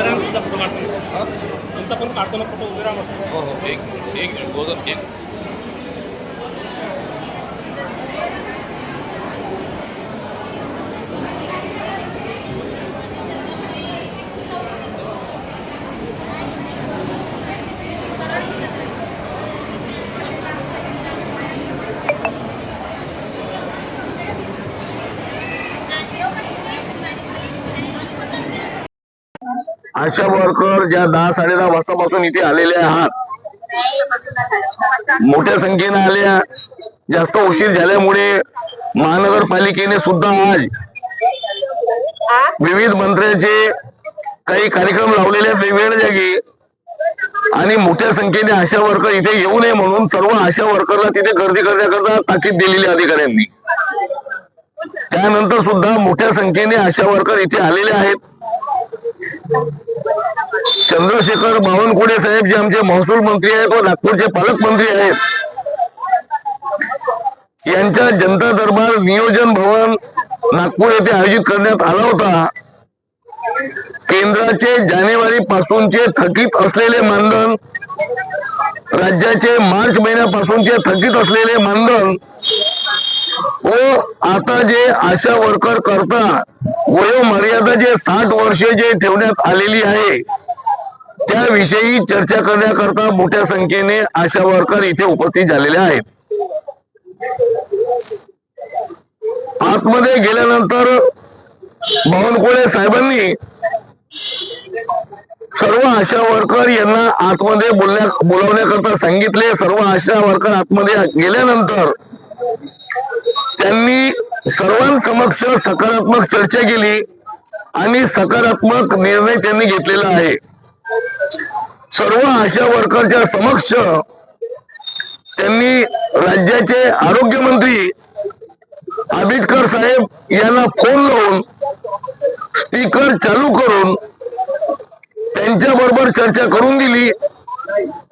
उभे राहा तुमचा फोटो काढतो तुमचा पण काढतो ना फोटो उभे राहा हो हो. एक एक मिनिट एक. आशा वर्कर ज्या दहा साडे दहा वाजतापासून इथे आलेले आहात मोठ्या संख्येने आल्या. जास्त उशीर झाल्यामुळे महानगरपालिकेने सुद्धा आज विविध मंत्र्यांचे काही कार्यक्रम लावलेले आहेत वेगवेगळ्या जागी. आणि मोठ्या संख्येने आशा वर्कर इथे येऊ नये म्हणून सर्व आशा वर्करला तिथे गर्दी करण्याकरता ताकीद दिलेली अधिकाऱ्यांनी. त्यानंतर सुद्धा मोठ्या संख्येने आशा वर्कर इथे आलेले आहेत. चंद्रशेखर बावनकुळे साहेब जे आमचे महसूल मंत्री आहेत व नागपूरचे पालकमंत्री आहेत यांच्या जनता दरबार नियोजन भवन नागपूर येथे आयोजित करण्यात आला होता. केंद्राचे जानेवारी पासूनचे थकीत असलेले मानधन राज्याचे मार्च महिन्यापासूनचे थकीत असलेले मानधन व आता जे आशा वर्कर करता वयोमर्यादा जे साठ वर्षे जे ठेवण्यात आलेली आहे त्याविषयी चर्चा करण्याकरता मोठ्या संख्येने आशा वर्कर इथे उपस्थित झालेले आहेत. आतमध्ये गेल्यानंतर बावनकुळे साहेबांनी सर्व आशा वर्कर यांना आतमध्ये बोलण्या बोलावण्याकरता सांगितले. सर्व आशा वर्कर आतमध्ये गेल्यानंतर त्यांनी सर्वांसमक्ष सकारात्मक चर्चा केली आणि सकारात्मक निर्णय त्यांनी घेतलेला आहे. सर्व आशा वर्करच्या समक्ष त्यांनी राज्याचे आरोग्य मंत्री आंबेडकर साहेब यांना फोन लावून स्पीकर चालू करून त्यांच्या बरोबर चर्चा करून दिली.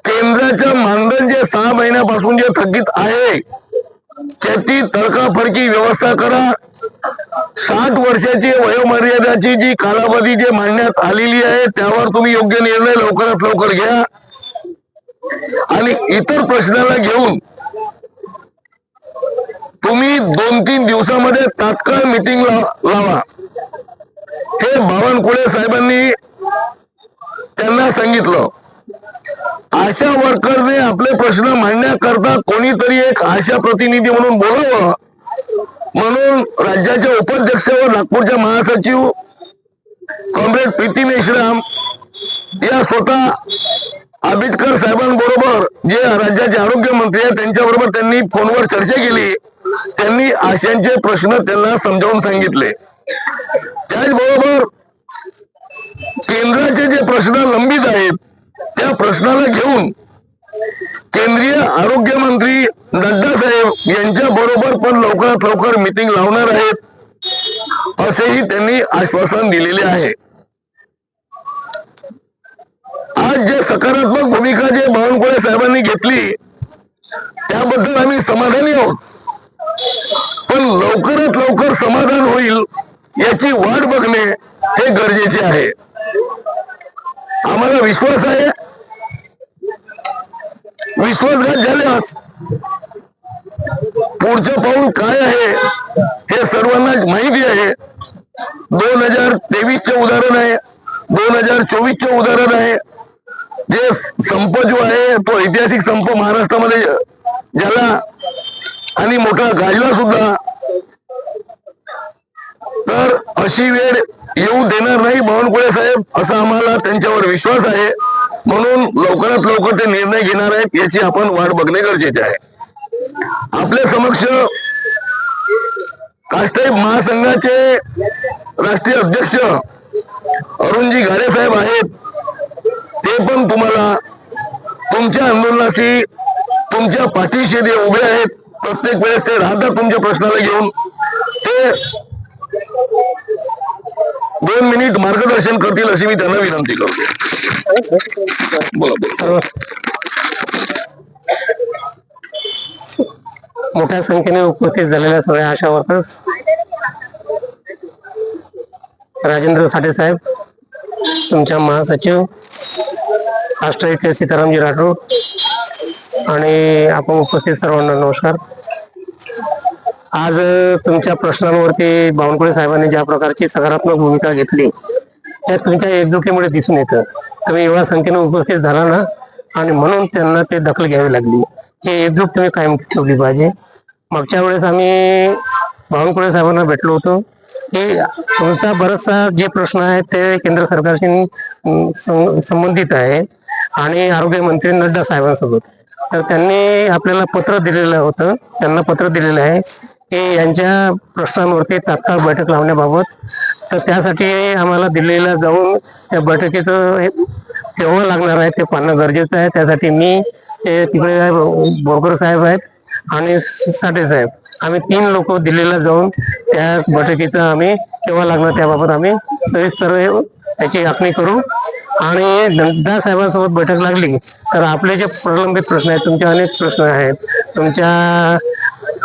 केंद्राच्या मानधन जे सहा महिन्यापासून जे थकीत आहे त्याची तडकाफडकी व्यवस्था करा. साठ वर्षाची वयोमर्यादाची जी कालावधी जे मांडण्यात आलेली आहे त्यावर तुम्ही योग्य निर्णय लवकरात लवकर घ्या. आणि इतर प्रश्नाला घेऊन तुम्ही दोन तीन दिवसामध्ये तात्काळ मिटिंग लावा. हे बावनकुळे साहेबांनी त्यांना सांगितलं. आशा वर्करने आपले प्रश्न मांडण्याकरता कोणीतरी एक आशा प्रतिनिधी म्हणून बोलावं म्हणून राज्याचे उपाध्यक्ष व नागपूरच्या महासचिव कॉम्रेड प्रीती मेश्राम या स्वतः आंबेडकर साहेबांबरोबर जे राज्याचे आरोग्य मंत्री आहेत त्यांच्याबरोबर त्यांनी फोनवर चर्चा केली. त्यांनी आशांचे प्रश्न त्यांना समजावून सांगितले. त्याचबरोबर केंद्राचे जे प्रश्न लंबित आहेत त्या प्रश्नाला घेऊन केंद्रीय आरोग्य मंत्री नड्डा साहेब यांच्या बरोबर पण लवकरात लवकर मिटिंग लावणार आहेत असेही त्यांनी आश्वासन दिलेले आहे. आज जे सकारात्मक भूमिका जे बावनकुळे साहेबांनी घेतली त्याबद्दल आम्ही समाधानी आहोत. पण लवकरात लवकर समाधान होईल याची वाट बघणे हे गरजेचे आहे. आम्हाला विश्वास आहे विश्वासघात झाल्यास पुढचं पाऊल काय आहे? हे सर्वांना माहिती आहे. दोन हजार तेवीस चे उदाहरण आहे. दोन हजार चोवीस चे उदाहरण आहे. जे संप जो आहे तो ऐतिहासिक संप महाराष्ट्रामध्ये झाला. आणि मोठा गाजला सुद्धा. तर अशी वेळ येऊ देणार नाही बावनकुळे साहेब असा आम्हाला त्यांच्यावर विश्वास आहे. म्हणून लवकरात लवकर ते निर्णय घेणार आहेत याची आपण वाट बघणे गरजेचे आहे. आपल्या समक्ष काष्टाई महासंघाचे राष्ट्रीय अध्यक्ष अरुणजी घारे साहेब आहेत. ते पण तुम्हाला तुमच्या आंदोलनाशी तुमच्या पाठीशी ते उभे आहेत. प्रत्येक वेळेस ते राहतात तुमच्या प्रश्नाला घेऊन. ते दोन मिनिट मार्गदर्शन करतील अशी मी त्यांना विनंती करतो. बोला बोला. मोठ्या संख्येने उपस्थित झालेल्या सगळ्या आशा वर्कर्स राजेंद्र साठे साहेब तुमच्या महासचिव राष्ट्रहित सीतारामजी राठोड आणि आपण उपस्थित सर्वांना नमस्कार. आज तुमच्या प्रश्नांवरती बावनकुळे साहेबांनी ज्या प्रकारची सकारात्मक भूमिका घेतली त्या तुमच्या एकजुटीमुळे दिसून येतं. तुम्ही एवढ्या संख्येने उपस्थित झाला ना आणि म्हणून त्यांना ते दखल घ्यावी लागली. हे एकजूट तुम्ही कायम ठेवली पाहिजे. मागच्या वेळेस आम्ही बावनकुळे साहेबांना भेटलो होतो. हे तुमचा बराचसा जे प्रश्न आहे ते केंद्र सरकारशी सं- संबंधित आहे. आणि आरोग्य मंत्री नड्डा साहेबांसोबत. तर त्यांनी आपल्याला पत्र दिलेलं होतं. त्यांना पत्र दिलेलं आहे. की यांच्या प्रश्नांवरती तात्काळ बैठक लावण्याबाबत तर त्यासाठी आम्हाला दिल्लीला जाऊन त्या बैठकीचं हे केव्हा लागणार आहे ते पाहणं गरजेचं आहे. त्यासाठी मी ते तिकडे बोरकर साहेब आहेत आणि साठे साहेब. आम्ही तीन लोक दिल्लीला जाऊन त्या बैठकीचं आम्ही केव्हा लागणार त्याबाबत आम्ही सविस्तर त्याची आखणी करू. आणि नड्डा साहेबांसोबत बैठक लागली तर आपले जे प्रलंबित प्रश्न आहेत तुमचे अनेक प्रश्न आहेत. तुमच्या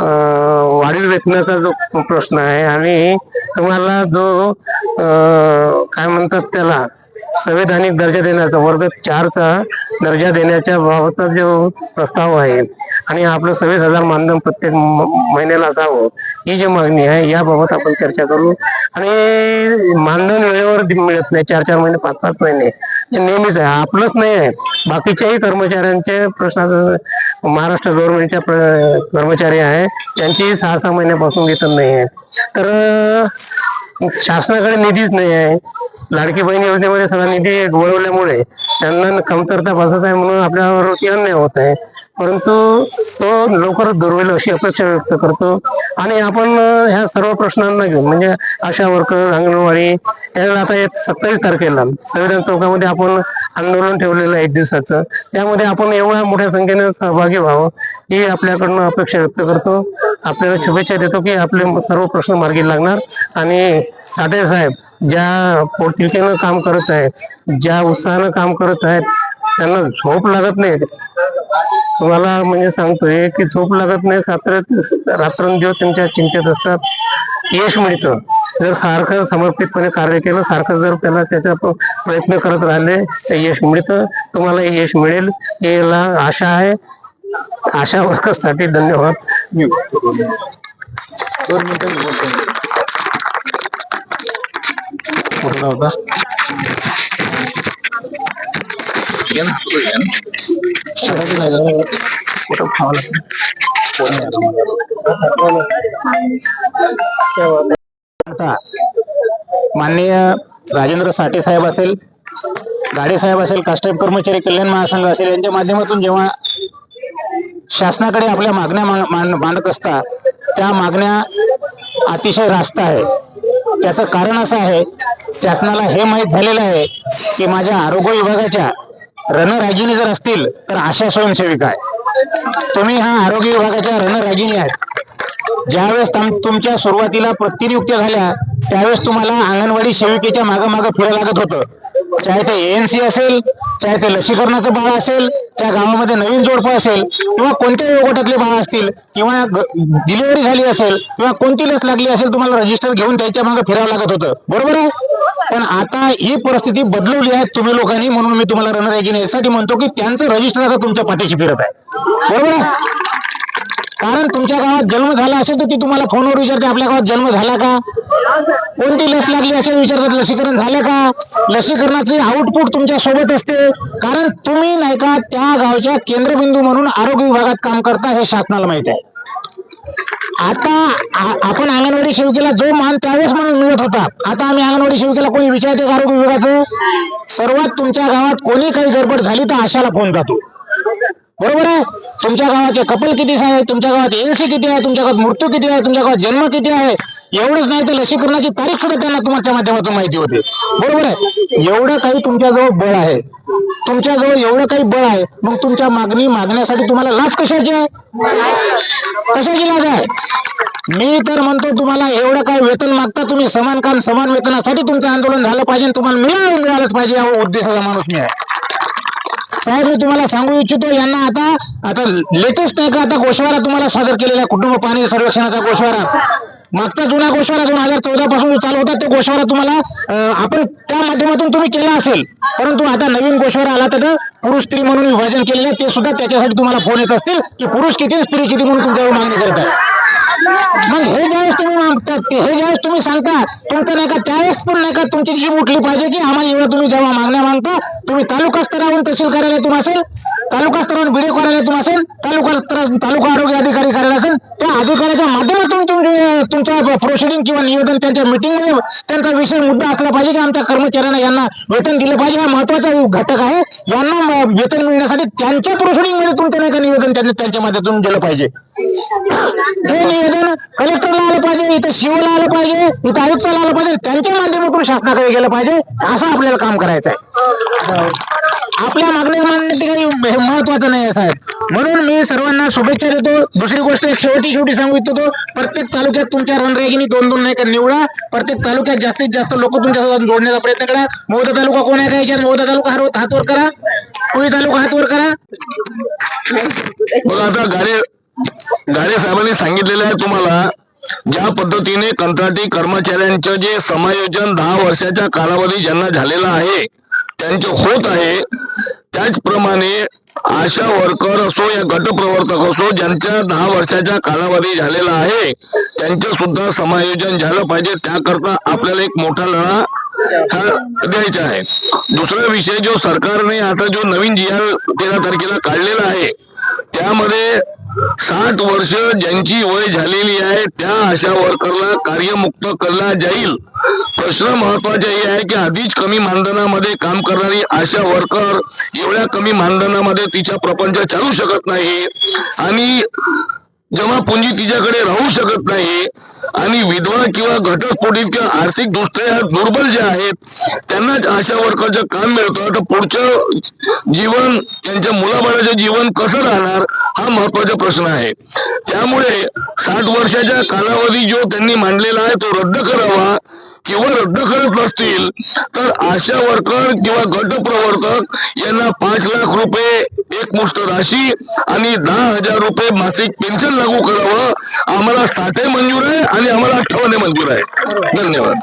वाढीव वेतनाचा जो प्रश्न आहे आणि तुम्हाला जो काय म्हणतात त्याला संवैधानिक दर्जा देण्याचा वर्ग चारचा दर्जा देण्याच्या बाबतचा जो प्रस्ताव आहे आणि आपलं सव्वीस हजार मानधन प्रत्येक महिन्याला असावं ही जी मागणी आहे याबाबत आपण चर्चा करू. आणि मानधन वेळेवर मिळत नाही चार चार महिने पाच पाच महिने नेहमीच आहे. आपलंच नाही आहे. बाकीच्याही कर्मचाऱ्यांचे प्रश्न महाराष्ट्र गव्हर्नमेंटच्या कर्मचारी आहे त्यांची सहा सहा महिन्यापासून वेतन नाही आहे. तर शासनाकडे निधीच नाही आहे. लाडकी बहीण योजनेमध्ये सगळा निधी वळवल्यामुळे त्यांना कमतरता भासत आहे म्हणून आपल्यावरती अन्याय होत आहे. परंतु तो लवकरच दूर होईल अशी अपेक्षा व्यक्त करतो. आणि आपण ह्या सर्व प्रश्नांना घेऊन म्हणजे आशा वर्कर अंगणवाडी याला आता सत्तावीस तारखेला संविधान चौकामध्ये आपण आंदोलन ठेवलेलं आहे एक दिवसाचं. त्यामध्ये आपण एवढ्या मोठ्या संख्येने सहभागी व्हावं ही आपल्याकडनं अपेक्षा व्यक्त करतो. आपल्याला शुभेच्छा देतो की आपले सर्व प्रश्न मार्गी लागणार. आणि साठे साहेब ज्या पोटतिकेनं काम करत आहेत ज्या उत्साहानं काम करत आहेत त्यांना झोप लागत नाही. तुम्हाला म्हणजे सांगतोय की झोप लागत नाही सात्र रात्रंदिवस त्यांच्या चिंतेत असतात. यश मिळतं. जर सारखं समर्पितपणे कार्य केलं सारखं जर त्याला त्याचा प्रयत्न करत राहिले तर यश मिळतं. तुम्हाला यश मिळेल. याला आशा आहे. आशा वर्कर्ससाठी धन्यवाद. कुठला होता. कुठं माननीय राजेंद्र साठे साहेब असेल गाडे साहेब असेल कास्टाईप कर्मचारी कल्याण महासंघ असेल यांच्या माध्यमातून जेव्हा शासनाकडे आपल्या मागण्या मांडत असता त्या मागण्या अतिशय रास्त आहे. त्याचं कारण असं आहे शासनाला हे माहीत झालेलं आहे की माझ्या आरोग्य विभागाच्या रणराजिनी जर असतील तर आशा स्वयंसेविका आहे. तुम्ही हा आरोग्य विभागाच्या रणरागिणी आहेत. ज्यावेळेस तुमच्या सुरुवातीला प्रतिनियुक्त्या झाल्या त्यावेळेस तुम्हाला अंगणवाडी सेविकेच्या मागं फिरायला लागत होतं. चाहे ते एएनसी असेल चाहे ते लसीकरणाचं बाळ असेल त्या गावामध्ये नवीन जोडपं असेल किंवा कोणत्याही वयोगटातले बाळ असतील किंवा डिलिव्हरी झाली असेल किंवा कोणती लस लागली असेल तुम्हाला रजिस्टर घेऊन त्याच्यामागे फिरावं लागत होतं. बरोबर आहे? पण आता ही परिस्थिती बदलवली आहे तुम्ही लोकांनी म्हणून मी तुम्हाला रणरागिनी यासाठी म्हणतो की त्यांचं रजिस्टर आता तुमच्या पाठीशी फिरत आहे. बरोबर कारण तुमच्या गावात जन्म झाला असेल तर ती तुम्हाला फोनवर विचारते आपल्या गावात जन्म झाला का? कोणती लस लागली असेल? विचारतात लसीकरण झालं का? लसीकरणाचे आउटपुट तुमच्यासोबत असते. कारण तुम्ही नाही का त्या गावच्या केंद्रबिंदू म्हणून आरोग्य विभागात काम करता हे शासनाला माहीत आहे. आता आपण अंगणवाडी सेविकेला जो मान त्यावेळेस म्हणून मिळत होता. आता आम्ही अंगणवाडी सेविकेला कोणी विचारते आरोग्य विभागाचं? सर्वात तुमच्या गावात कोणी काही गडबड झाली तर आशाला फोन जातो. बरोबर आहे? तुमच्या गावाचे कपल किती आहे तुमच्या गावात एलसी किती आहे? तुमच्या गावात मृत्यू किती आहे? तुमच्या गावात जन्म किती आहे? एवढंच नाही तर लसीकरणाची तारीख सुद्धा त्यांना तुमच्या माध्यमातून माहिती होते. बरोबर आहे? एवढं काही तुमच्याजवळ बळ आहे. तुमच्याजवळ एवढं काही बळ आहे. मग तुमच्या मागणी मागण्यासाठी तुम्हाला लाच कशाची आहे? कशाची लाज आहे? मी तर म्हणतो तुम्हाला एवढं काय वेतन मागता तुम्ही समान काम समान वेतनासाठी तुमचं आंदोलन झालं पाहिजे तुम्हाला मिळालं मिळालंच पाहिजे या उद्देशाचा माणूस मी आहे. साहेब मी तुम्हाला सांगू इच्छितो यांना आता आता लेटेस्ट आहे का? आता गोशवारा तुम्हाला सादर केलेला कुटुंब पाणी सर्वेक्षणाचा गोशवारा मागचा जुना गोशवारा दोन हजार चौदा पासून चालू होता तो गोशवारा तुम्हाला आपण त्या माध्यमातून तुम्ही केला असेल. परंतु आता नवीन गोशवारा आला तर पुरुष स्त्री म्हणून विभाजन केलेलं ते सुद्धा त्याच्यासाठी तुम्हाला फोन येत असतील की पुरुष किती स्त्री किती म्हणून तुमच्यावर मागणी करत मग हे ज्यावेळेस तुम्ही ते- हे ज्यावेळेस तुम्ही सांगता तुमचं नाही का त्यावेळेस पण नाही का तुमची जी उठली पाहिजे की आम्हाला एवढं तुम्ही जेव्हा मागण्या मागता तुम्ही तालुका स्तरावरून तहसील कार्यालयातून असेल तालुका स्तरावरून बीडीओ कार्यालयातून असेल तालुका तालुका आरोग्य अधिकारी कार्यालय असेल त्या अधिकाऱ्याच्या माध्यमातून तुम्ही तुमच्या प्रोसिडिंग किंवा निवेदन त्यांच्या मीटिंगमध्ये त्यांचा विषय मुद्दा असला पाहिजे की आमच्या कर्मचाऱ्यांना यांना वेतन दिलं पाहिजे. हा महत्त्वाचा घटक आहे. यांना वेतन मिळण्यासाठी त्यांच्या प्रोसिडिंगमध्ये तुमचं नाही का निवेदन त्यांनी त्यांच्या माध्यमातून दिलं पाहिजे. हे निवेदन कलेक्टरला आलं पाहिजे इथं शिवला आलं पाहिजे इथं आयुक्ताला आलं पाहिजे त्यांच्या माध्यमातून शासनाकडे गेलं पाहिजे असं आपल्याला काम करायचं आहे. आपल्या मागणी मांडण्यात काही महत्वाचं नाही आहे साहेब. म्हणून मी सर्वांना शुभेच्छा देतो. दुसरी गोष्ट एक शेवटी शेवटी सांगू इच्छितो प्रत्येक तालुक्यात तुमच्या रणरेगिनी दोन दोन नाही का निवडा. प्रत्येक तालुक्यात जास्तीत जास्त लोक तुमच्यासोबत जोडण्याचा प्रयत्न करा. मोदा तालुका कोण आहे का याच्यात? मोदा तालुका हात हातवर करा. कोळी तालुका हातवर करा. मग आता गाडी गाडे साहेबांनी सांगितलेलं आहे तुम्हाला ज्या पद्धतीने कंत्राटी कर्मचाऱ्यांचं जे समायोजन दहा वर्षाच्या कालावधी ज्यांना झालेला आहे त्यांचं होत आहे त्याचप्रमाणे आशा वर्कर असो या गटप्रवर्तक असो ज्यांच्या दहा वर्षाचा कालावधी झालेला आहे त्यांचं सुद्धा समायोजन झालं पाहिजे त्याकरता आपल्याला एक मोठा लढा हा द्यायचा आहे. दुसरा विषय जो सरकारने आता जो नवीन जी तेरा तारखेला काढलेला आहे त्यामध्ये साठ वर्ष ज्यांची वय झालेली आहे त्या अशा वर्करला कार्यमुक्त करला जाईल. प्रश्न महत्त्वाचा हे आहे की आधीच कमी मानधनामध्ये काम करणारी आशा वर्कर एवढ्या कमी मानधनामध्ये तिचा प्रपंच चालू शकत नाही आणि जमा पुंजी तिच्याकडे राहू शकत नाही आणि विधवा किंवा घटस्फोटित किंवा आर्थिक दृष्ट्या दुर्बल जे आहेत त्यांनाच अशा वर्करचं काम मिळतं. तर पुढचं जीवन त्यांच्या मुलाबाळाचं जीवन कसं राहणार हा महत्त्वाचा प्रश्न आहे. त्यामुळे साठ वर्षाच्या कालावधी जो त्यांनी मांडलेला आहे तो रद्द करावा. किंवा रद्द करत नसतील तर आशा वर्कर किंवा गट प्रवर्तक यांना पाच लाख रुपये एकमुष्ट राशी आणि दहा हजार रुपये मासिक पेन्शन लागू करावं. आम्हाला साठे मंजूर आहे आणि आम्हाला अठ्ठावन्न मंजूर आहे. धन्यवाद.